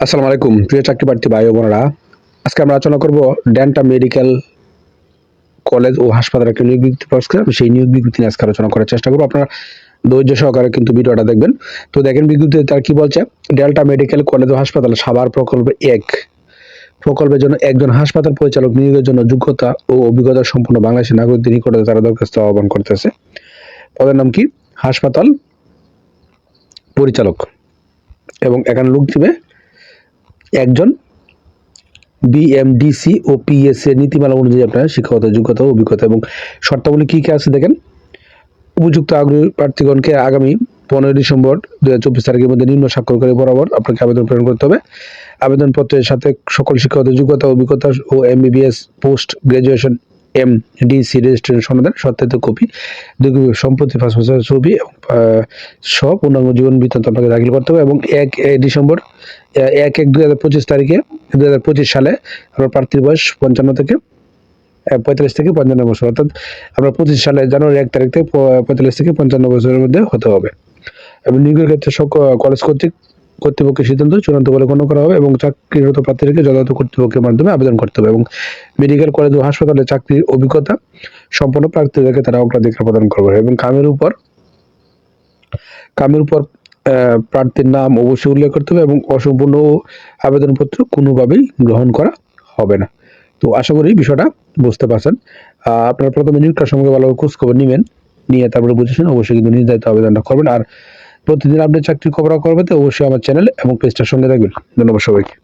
আসসালামু আলাইকুম, প্রিয় চাকরি প্রার্থী ভাই বোনেরা। আজকে আমরা আলোচনা করব ডেন্টা মেডিকেল কলেজ ও হাসপাতালে একটা নিয়োগ বিজ্ঞপ্তি প্রকাশ করে। সেই নিয়োগ বিজ্ঞপ্তি নিয়ে আজকে আলোচনা করার চেষ্টা করব। আপনারা ধৈর্য সহকারে কিন্তু ভিডিওটা দেখবেন। তো দেখেন বিজ্ঞপ্তিতে তার কি বলছে? ডেল্টা মেডিকেল কলেজ ও হাসপাতাল সাভার প্রকল্পে এক। প্রকল্পের জন্য একজন হাসপাতাল পরিচালক নিয়োগের জন্য যোগ্যতা ও অভিজ্ঞতা সম্পন্ন বাংলাদেশের নাগরিকদের নিকটে তারা দরখাস্ত আহ্বান করতেছে। পদের নাম কি? হাসপাতাল পরিচালক। এবং এখানে লোক দিবে একজন বিএমডিসি ও পিএস এর নীতিমালা অনুযায়ী আপনার শিক্ষাগত যোগ্যতা অভিজ্ঞতা এবং শর্তাবলী কী কী আছে দেখেন। উপযুক্ত আগ্রহী প্রার্থীগণকে আগামী পনেরোই ডিসেম্বর দু হাজার চব্বিশ তারিখের মধ্যে নিম্ন স্বাক্ষরকারী বরাবর আপনাকে আবেদন প্রেরণ করতে হবে। আবেদনপত্রের সাথে সকল শিক্ষাগত যোগ্যতা, অভিজ্ঞতা ও MBBS post graduation M DC registration সনদের সত্যায়িত কপি দুই কপি সম্প্রতি পাঁচ বছরের ছবি সহ পূর্ণাঙ্গ জীবন বৃত্তান্ত আপনাকে দাখিল করতে হবে এবং এক ডিসেম্বর এক এক দুই হাজার পঁচিশ তারিখে, দুই হাজার পঁচিশ সালে আপনার প্রার্থীর বয়স পঞ্চান্ন থেকে পঁয়তাল্লিশ থেকে পঞ্চান্ন বছর, অর্থাৎ আমরা পঁচিশ সালে জানুয়ারি এক তারিখ থেকে পঁয়তাল্লিশ থেকে পঞ্চান্ন বছরের মধ্যে হতে হবে। এবং নিয়োগের ক্ষেত্রে সব কলেজ কর্তৃক কর্তৃপক্ষের সিদ্ধান্ত চূড়ান্ত বলে গণ্য করা হবে এবং চাকরিরত প্রার্থীদেরকে যথাযথ কর্তৃপক্ষের মাধ্যমে আবেদন করতে হবে এবং মেডিকেল কলেজ ও হাসপাতালে চাকরির অভিজ্ঞতা সম্পন্ন প্রার্থীদেরকে তারা অগ্রাধিকার প্রদান করবে এবং কামের উপর কামের উপর প্রার্থীর নাম অবশ্যই উল্লেখ করতে হবে এবং অসম্পূর্ণ আবেদনপত্র কোনোভাবেই গ্রহণ করা হবে না। তো আশা করি বিষয়টা বুঝতে পারছেন। আপনারা প্রথমে নিয়োগটার সঙ্গে ভালোভাবে খোঁজ খবর নেবেন, নিয়ে তারপরে বুঝেছেন অবশ্যই কিন্তু নির্ধারিত আবেদনটা করবেন। আর প্রতিদিন আপনি চাকরির খবর করবে তো অবশ্যই আমার চ্যানেল এবং পেজটার সঙ্গে থাকবেন। ধন্যবাদ সবাইকে।